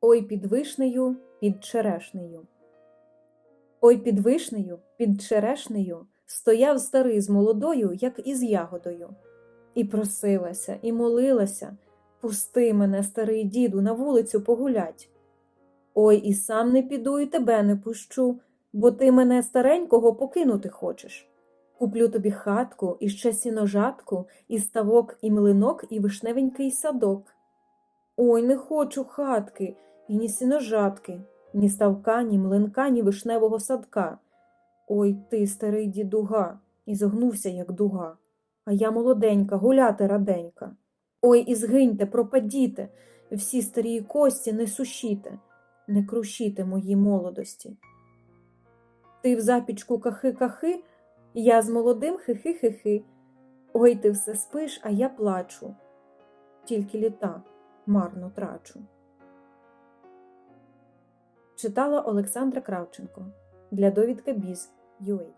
Ой під вишнею, під черешнею. Ой під вишнею, під черешнею стояв старий з молодою, як із ягодою. І просилася, і молилася Пусти мене, старий діду, на вулицю погулять. Ой, і сам не піду, і тебе не пущу, бо ти мене старенького покинути хочеш. Куплю тобі хатку, і ще сіножатку, і ставок, і млинок, і вишневенький садок. Ой, не хочу хатки, і ні сіножатки, ні ставка, ні млинка, ні вишневого садка. Ой ти, старий дідуга, і зогнувся, як дуга. А я молоденька, гуляти раденька. Ой, і згиньте, пропадіте, всі старі кості не сушіте, не крушіте моїй молодості. Ти в запічку кахи-кахи, я з молодим хихи-хихи. Ой, ти все спиш, а я плачу, тільки літа марно трачу. Читала Олександра Кравченко для довідка Біз.UA